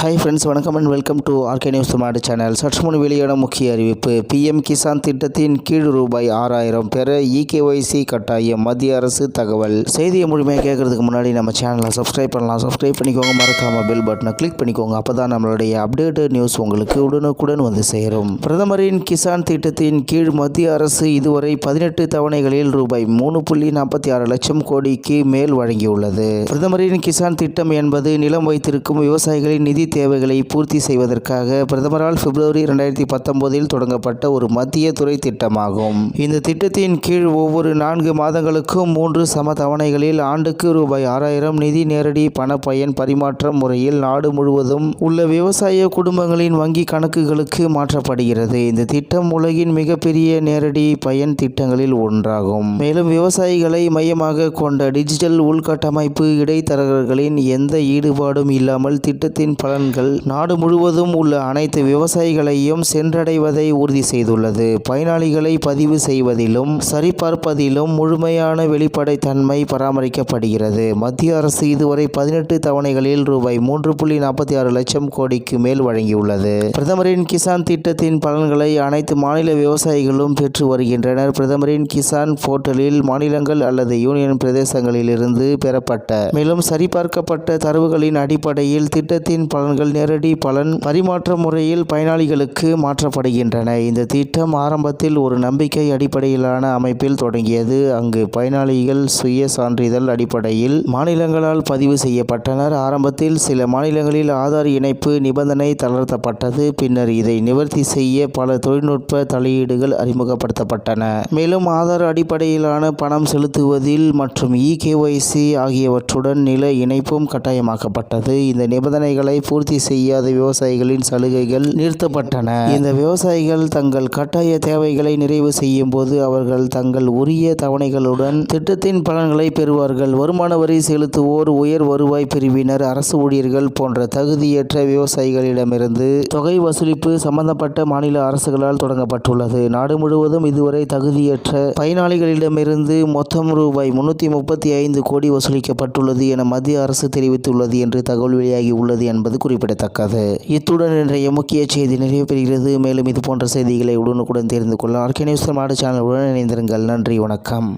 Hi friends வணக்கம் and welcome to RK news Tamilnadu channel சற்று முன் வெளியான முக்கிய அறிவிப்பு. பிஎம் கிசான் திட்டத்தின் கீழ் ரூபாய் ஆறாயிரம் பெற இகேஒய்சி கட்டாயம் மத்திய அரசு தகவல். செய்தியை முழுமையாக கேட்கறதுக்கு முன்னாடி நம்ம சேனலை சப்ஸ்கிரைப் பண்ணலாம். சப்ஸ்கிரைப் பண்ணிக்கோங்க. மறக்காம பெல் பட்டனை கிளிக் பண்ணிக்கோங்க. அப்போ தான் நம்மளுடைய அப்டேட்டட் நியூஸ் உங்களுக்கு உடனுக்குடன் வந்து சேரும். பிரதமரின் கிசான் திட்டத்தின் கீழ் மத்திய அரசு இதுவரை பதினெட்டு தவணைகளில் ரூபாய் மூணு புள்ளி நாற்பத்தி ஆறு லட்சம் கோடிக்கு மேல் வழங்கியுள்ளது. பிரதமரின் கிசான் திட்டம் என்பது நிலம் வைத்திருக்கும் விவசாயிகளின் நிதி தேவைகளை பூர்த்தி செய்வதற்காக பிரதமரால் பிப்ரவரி இரண்டாயிரத்தி பத்தொன்பதில் தொடங்கப்பட்ட ஒரு மத்திய துறை திட்டமாகும். இந்த திட்டத்தின் கீழ் ஒவ்வொரு நான்கு மாதங்களுக்கும் மூன்று சம தவணைகளில் ஆண்டுக்கு ரூபாய் ஆறாயிரம் நிதி நேரடி பண பயன் பரிமாற்றம் முறையில் நாடு முழுவதும் உள்ள விவசாய குடும்பங்களின் வங்கி கணக்குகளுக்கு மாற்றப்படுகிறது. இந்த திட்டம் உலகின் மிகப்பெரிய நேரடி பயன் திட்டங்களில் ஒன்றாகும். மேலும் விவசாயிகளை மையமாக கொண்ட டிஜிட்டல் உள்கட்டமைப்பு இடைத்தரகர்களின் எந்த ஈடுபாடும் இல்லாமல் திட்டத்தின் பல பலன்கள் நாடு முழுவதும் உள்ள அனைத்து விவசாயிகளையும் சென்றடைவதை உறுதி செய்துள்ளது. பயனாளிகளை பதிவு செய்வதிலும் சரிபார்ப்பதிலும் முழுமையான வெளிப்படைத்தன்மை பராமரிக்கப்படுகிறது. மத்திய அரசு இதுவரை பதினெட்டு தவணைகளில் ரூபாய் மூன்று புள்ளி நாற்பத்தி ஆறு லட்சம் கோடிக்கு மேல் வழங்கியுள்ளது. பிரதமரின் கிசான் திட்டத்தின் பலன்களை அனைத்து மாநில விவசாயிகளும் பெற்று வருகின்றனர். பிரதமரின் கிசான் போர்ட்டலில் மாநிலங்கள் அல்லது யூனியன் பிரதேசங்களிலிருந்து பெறப்பட்ட மேலும் சரிபார்க்கப்பட்ட தரவுகளின் அடிப்படையில் திட்டத்தின் பல பலன்கள் நேரடி பலன் பரிமாற்ற முறையில் பயனாளிகளுக்கு மாற்றப்படுகின்றன. இந்த திட்டம் ஆரம்பத்தில் ஒரு நம்பிக்கை அடிப்படையிலான அமைப்பில் தொடங்கியது. அங்கு பயனாளிகள் சுய சான்றிதழ் அடிப்படையில் மாநிலங்களால் பதிவு செய்யப்பட்டனர். ஆரம்பத்தில் சில மாநிலங்களில் ஆதார் இணைப்பு நிபந்தனை தளர்த்தப்பட்டது. பின்னர் இதை நிவர்த்தி செய்ய பல தொழில்நுட்ப தலையீடுகள் அறிமுகப்படுத்தப்பட்டன. மேலும் ஆதார் அடிப்படையிலான பணம் செலுத்துவதில் மற்றும் இகேஒய்சி ஆகியவற்றுடன் நில இணைப்பும் கட்டாயமாக்கப்பட்டது. இந்த நிபந்தனைகளை பூர்த்தி செய்யாத விவசாயிகளின் சலுகைகள் நிறுத்தப்பட்டன. இந்த விவசாயிகள் தங்கள் கட்டாய தேவைகளை நிறைவு செய்யும் போது அவர்கள் தங்கள் உரிய தவணைகளுடன் திட்டத்தின் பலன்களை பெறுவார்கள். வருமான வரி செலுத்துவோர் உயர் வருவாய் பிரிவினர் அரசு ஊழியர்கள் போன்ற தகுதியற்ற விவசாயிகளிடமிருந்து தொகை வசூலிப்பு சம்பந்தப்பட்ட மாநில அரசுகளால் தொடங்கப்பட்டுள்ளது. நாடு முழுவதும் இதுவரை தகுதியற்ற பயனாளிகளிடமிருந்து மொத்தம் ரூபாய் முன்னூற்றி முப்பத்தி ஐந்து கோடி வசூலிக்கப்பட்டுள்ளது என மத்திய அரசு தெரிவித்துள்ளது என்று தகவல் வெளியாகி உள்ளது என்பது குறிப்பிடத்தக்கது. இத்துடன் இன்றைய முக்கிய செய்தி நிறைவு பெறுகிறது. மேலும் இது போன்ற செய்திகளை உடனுக்குடன் தெரிந்து கொள்ள ஆர்கே நியூஸ் மாடு சேனலுடன் இணைந்திருங்கள். நன்றி வணக்கம்.